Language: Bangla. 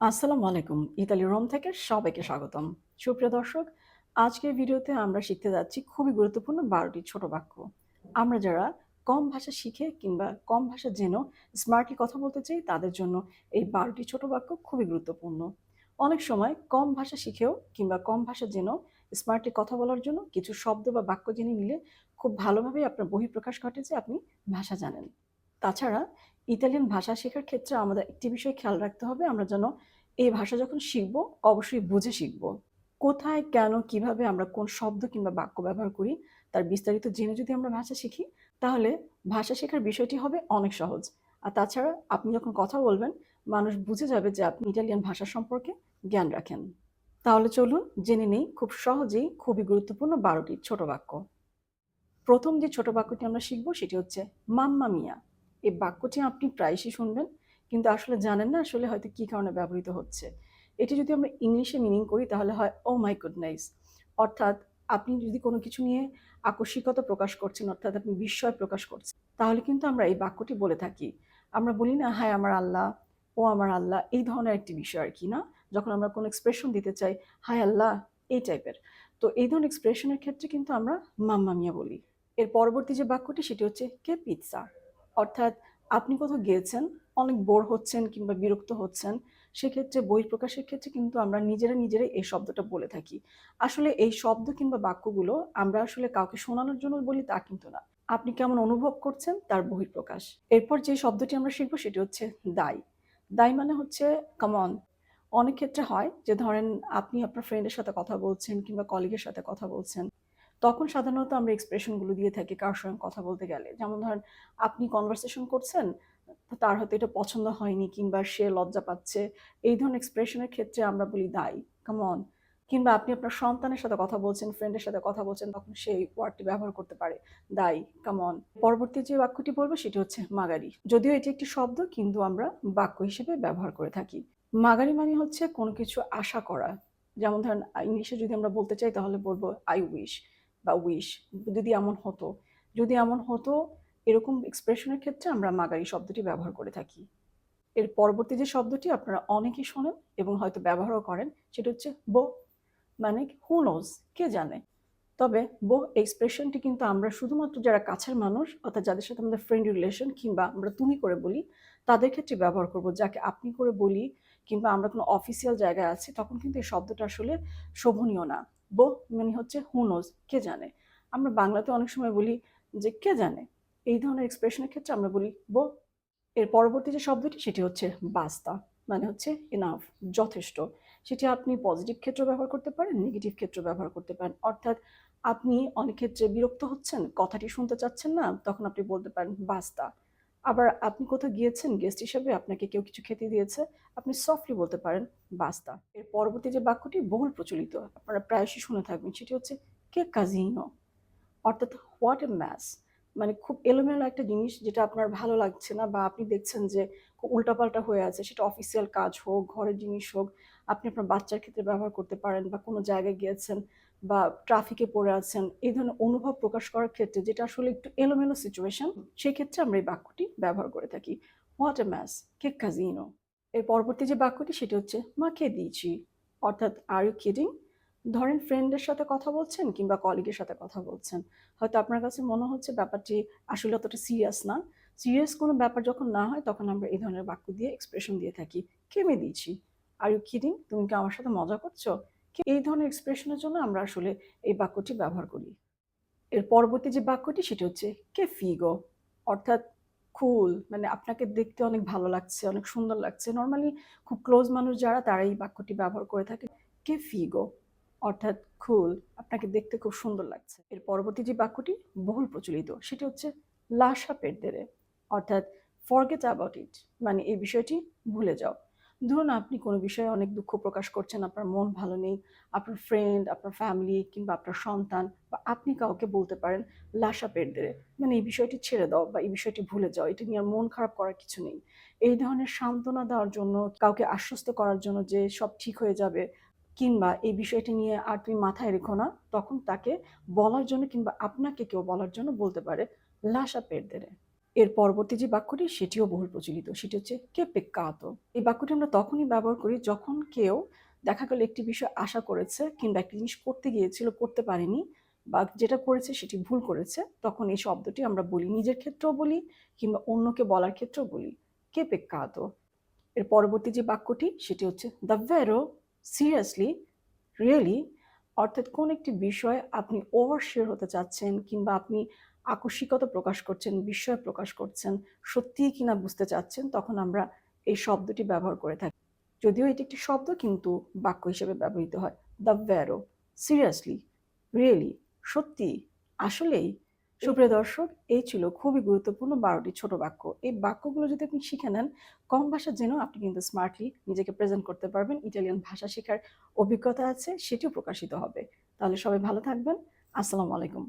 আসসালামু আলাইকুম। ইতালি রোম থেকে সবাইকে স্বাগতম। সুপ্রিয় দর্শক, আজকের ভিডিওতে আমরা শিখতে যাচ্ছি খুবই গুরুত্বপূর্ণ বারোটি ছোট বাক্য। আমরা যারা কম ভাষা শিখে কিংবা কম ভাষা জেনেও স্মার্টলি কথা বলতে চাই, তাদের জন্য এই বারোটি ছোট বাক্য খুবই গুরুত্বপূর্ণ। অনেক সময় কম ভাষা শিখেও কিংবা কম ভাষা জেনেও স্মার্টলি কথা বলার জন্য কিছু শব্দ বা বাক্য জেনে নিলে খুব ভালোভাবে আপনার বহিঃপ্রকাশ ঘটে যে আপনি ভাষা জানেন। তাছাড়া ইতালিয়ান ভাষা শেখার ক্ষেত্রে আমাদের একটি বিষয় খেয়াল রাখতে হবে, আমরা যেন এই ভাষা যখন শিখব, অবশ্যই বুঝে শিখব। কোথায়, কেন, কীভাবে আমরা কোন শব্দ কিংবা বাক্য ব্যবহার করি, তার বিস্তারিত জেনে যদি আমরা ভাষা শিখি, তাহলে ভাষা শেখার বিষয়টি হবে অনেক সহজ। আর তাছাড়া আপনি যখন কথা বলবেন, মানুষ বুঝে যাবে যে আপনি ইটালিয়ান ভাষা সম্পর্কে জ্ঞান রাখেন। তাহলে চলুন জেনে নেই খুব সহজেই খুবই গুরুত্বপূর্ণ বারোটি ছোট বাক্য। প্রথম যে ছোট বাক্যটি আমরা শিখব, সেটি হচ্ছে, মাম্মা মিয়া। এই বাক্যটি আপনি প্রায়শই শুনবেন, কিন্তু আসলে জানেন না আসলে হয়তো কী কারণে ব্যবহৃত হচ্ছে। এটি যদি আমরা ইংলিশে মিনিং করি, তাহলে হয় ও মাই গুডনেস অর্থাৎ আপনি যদি কোনো কিছু নিয়ে আকস্মিকতা প্রকাশ করছেন, অর্থাৎ আপনি বিস্ময় প্রকাশ করছেন, তাহলে কিন্তু আমরা এই বাক্যটি বলে থাকি। আমরা বলি না, হায় আমার আল্লাহ, ও আমার আল্লাহ, এই ধরনের একটি বিষয় আর কি, না? যখন আমরা কোনো এক্সপ্রেশন দিতে চাই, হায় আল্লাহ, এই টাইপের তো এই ধরনের এক্সপ্রেশনের ক্ষেত্রে কিন্তু আমরা মাম্মা মিয়া বলি। এর পরবর্তী যে বাক্যটি, সেটি হচ্ছে, কে পিৎসা অর্থাৎ আপনি কোথাও গিয়েছেন, অনেক বোর হচ্ছেন কিংবা বিরক্ত হচ্ছেন, সেক্ষেত্রে বই প্রকাশের ক্ষেত্রে কিন্তু আমরা নিজেরা নিজেরাই এই শব্দটা বলে থাকি। আসলে এই শব্দ কিংবা বাক্যগুলো আমরা আসলে কাউকে শোনানোর জন্য বলি তা কিন্তু না। আপনি কেমন অনুভব করছেন তার বহিঃপ্রকাশ। এরপর যে শব্দটি আমরা শিখব সেটি হচ্ছে দায় দায় মানে হচ্ছে কমন অনেক ক্ষেত্রে হয় যে ধরেন আপনি আপনার ফ্রেন্ডের সাথে কথা বলছেন কিংবা কলিগের সাথে কথা বলছেন। তখন সাধারণত আমরা এক্সপ্রেশনগুলো দিয়ে থাকি কারোর সঙ্গে কথা বলতে গেলে। যেমন ধরেন, আপনি কনভারসেশন করছেন, তার হয়তো এটা পছন্দ হয়নি কিংবা সে লজ্জা পাচ্ছে। এই ধরনের এক্সপ্রেশনের ক্ষেত্রে আমরা বলি দায় কামন কিংবা আপনি আপনার সন্তানের সাথে কথা বলছেন ফ্রেন্ডের সাথে কথা বলছেন, তখন সেই ওয়ার্ডটি ব্যবহার করতে পারে, দায় কামন পরবর্তী যে বাক্যটি বলব, সেটি হচ্ছে মাগারি। যদিও এটি একটি শব্দ, কিন্তু আমরা বাক্য হিসেবে ব্যবহার করে থাকি। মাগারি মানে হচ্ছে কোনো কিছু আশা করা। যেমন ধরেন ইংলিশে যদি আমরা বলতে চাই, তাহলে বলব আই উইশ বা উইশ যদি এমন হতো। যদি এমন হতো, এরকম এক্সপ্রেশনের ক্ষেত্রে আমরা মাগারি শব্দটি ব্যবহার করে থাকি। এর পরবর্তী যে শব্দটি আপনারা অনেকেই শোনেন এবং হয়তো ব্যবহারও করেন, সেটা হচ্ছে বো। মানে হু নোজ কে জানে? তবে বো এক্সপ্রেশনটি কিন্তু আমরা শুধুমাত্র যারা কাছের মানুষ, অর্থাৎ যাদের সাথে আমাদের ফ্রেন্ড রিলেশন কিংবা আমরা তুমি করে বলি, তাদের ক্ষেত্রে ব্যবহার করব। যাকে আপনি করে বলি কিংবা আমরা কোনো অফিসিয়াল জায়গায় আছি, তখন কিন্তু এই শব্দটা আসলে শোভনীয় না। বো মানে হচ্ছে হুনোজ কে জানে। আমরা বাংলাতে অনেক সময় বলি যে কে জানে? এই ধরনের এক্সপ্রেশনের ক্ষেত্রে আমরা বলি বো এর পরবর্তী যে শব্দটি সেটি হচ্ছে বাস্তা মানে হচ্ছে এনাফ যথেষ্ট। সেটি আপনি পজিটিভ ক্ষেত্রে ব্যবহার করতে পারেন নেগেটিভ ক্ষেত্রে ব্যবহার করতে পারেন। অর্থাৎ আপনি অনেক ক্ষেত্রে বিরক্ত হচ্ছেন, কথাটি শুনতে চাচ্ছেন না, তখন আপনি বলতে পারেন বাস্তা। আবার আপনি কোথাও গিয়েছেন? গেস্ট হিসেবে আপনাকে কেউ কিছু খেতে দিয়েছে? আপনি সফটলি বলতে পারেন, বাস্তা। এর পরবর্তী যে বাক্যটি বহুল প্রচলিত, আপনারা প্রায়শই শুনে থাকবেন, সেটি হচ্ছে, কে কাজিনো অর্থাৎ হোয়াট এ ম্যাস মানে খুব এলোমেলো একটা জিনিস যেটা আপনার ভালো লাগছে না বা আপনি দেখছেন যে খুব উল্টাপাল্টা হয়ে আছে, সেটা অফিসিয়াল কাজ হোক, ঘরের জিনিস হোক, আপনি আপনার বাচ্চার ক্ষেত্রে ব্যবহার করতে পারেন বা কোনো জায়গায় গিয়েছেন বা ট্রাফিকে পড়ে আছেন এই ধরনের অনুভব প্রকাশ করার ক্ষেত্রে যেটা আসলে একটু এলোমেলো সিচুয়েশন সেই ক্ষেত্রে আমরা এই বাক্যটি ব্যবহার করে থাকি। হোয়াট এ ম্যাস কে কাজিনো এর পরবর্তী যে বাক্যটি সেটি হচ্ছে মা কে দিয়েছি। অর্থাৎ আর ইউ কিডিং ধরেন ফ্রেন্ডের সাথে কথা বলছেন কিংবা কলিগের সাথে কথা বলছেন। হয়তো আপনার কাছে মনে হচ্ছে ব্যাপারটি আসলে অতটা সিরিয়াস না। সিরিয়াস কোনো ব্যাপার যখন না হয় তখন আমরা এই ধরনের বাক্য দিয়ে এক্সপ্রেশন দিয়ে থাকি। কেমে দিয়েছি? আর ইউ কিডিং তুমি কি আমার সাথে মজা করছ? এই ধরনের এক্সপ্রেশনের জন্য আমরা আসলে এই বাক্যটি ব্যবহার করি। এর পরবর্তী যে বাক্যটি, সেটি হচ্ছে কে ফিগো? অর্থাৎ কুল। মানে আপনাকে দেখতে অনেক ভালো লাগছে, অনেক সুন্দর লাগছে। নর্মালি খুব ক্লোজ মানুষ যারা, তারা এই বাক্যটি ব্যবহার করে থাকে। কে ফিগো? অর্থাৎ খুল আপনাকে দেখতে খুব সুন্দর লাগছে। এর পরবর্তী যে বাক্যটি, বহুল প্রচলিত, সেটি হচ্ছে লাশা পেটদেরে অর্থাৎ ফরগেট অ্যাবাউট ইট মানে এই বিষয়টি ভুলে যাও। ধরুন আপনি কোনো বিষয়ে অনেক দুঃখ প্রকাশ করছেন, আপনার মন ভালো নেই, আপনার ফ্রেন্ড আপনার ফ্যামিলি কিংবা আপনার সন্তান বা আপনি কাউকে বলতে পারেন লাশা পেট দেরে মানে এই বিষয়টি ছেড়ে দাও বা এই বিষয়টি ভুলে যাও, এটা নিয়ে আর মন খারাপ করার কিছু নেই। এই ধরনের সান্ত্বনা দেওয়ার জন্য, কাউকে আশ্বস্ত করার জন্য যে সব ঠিক হয়ে যাবে কিংবা এই বিষয়টি নিয়ে আর তুমি মাথায় রেখো না, তখন তাকে বলার জন্য কিংবা আপনাকে কেউ বলার জন্য বলতে পারে লাশা পেট দেরে। এর পরবর্তী যে বাক্যটি, সেটিও বহুল প্রচলিত। সেটি হচ্ছে, কে পেক্কাতো? এই বাক্যটি আমরা তখনই ব্যবহার করি যখন কেউ দেখা গেল একটি বিষয় আশা করেছে কিংবা একটি জিনিস করতে গিয়েছিল, করতে পারেনি বা যেটা করেছে সেটি ভুল করেছে, তখন এই শব্দটি আমরা বলি, নিজের ক্ষেত্রেও বলি কিংবা অন্যকে বলার ক্ষেত্রেও বলি, কে পেক্কাতো? এর পরবর্তী যে বাক্যটি, সেটি হচ্ছে, দ্য ভেরো সিরিয়াসলি, রিয়েলি? অর্থাৎ কোন একটি বিষয় আপনি ওভার শেয়ার হতে চাচ্ছেন কিংবা আপনি আকস্মিকতা প্রকাশ করছেন, বিস্ময় প্রকাশ করছেন, সত্যিই কিনা বুঝতে চাচ্ছেন, তখন আমরা এই শব্দটি ব্যবহার করে থাকি। যদিও এটি একটি শব্দ, কিন্তু বাক্য হিসেবে ব্যবহৃত হয়। দ্য ভ্যারো, সিরিয়াসলি, রিয়েলি সত্যি আসলেই। সুপ্রিয় দর্শক, এই ছিল খুবই গুরুত্বপূর্ণ বারোটি ছোট বাক্য। এই বাক্যগুলো যদি আপনি শিখে নেন, কম ভাষা জেনেও আপনি কিন্তু স্মার্টলি নিজেকে প্রেজেন্ট করতে পারবেন। ইটালিয়ান ভাষা শেখার অভিজ্ঞতা আছে, সেটিও প্রকাশিত হবে। তাহলে সবাই ভালো থাকবেন। আসসালামু আলাইকুম।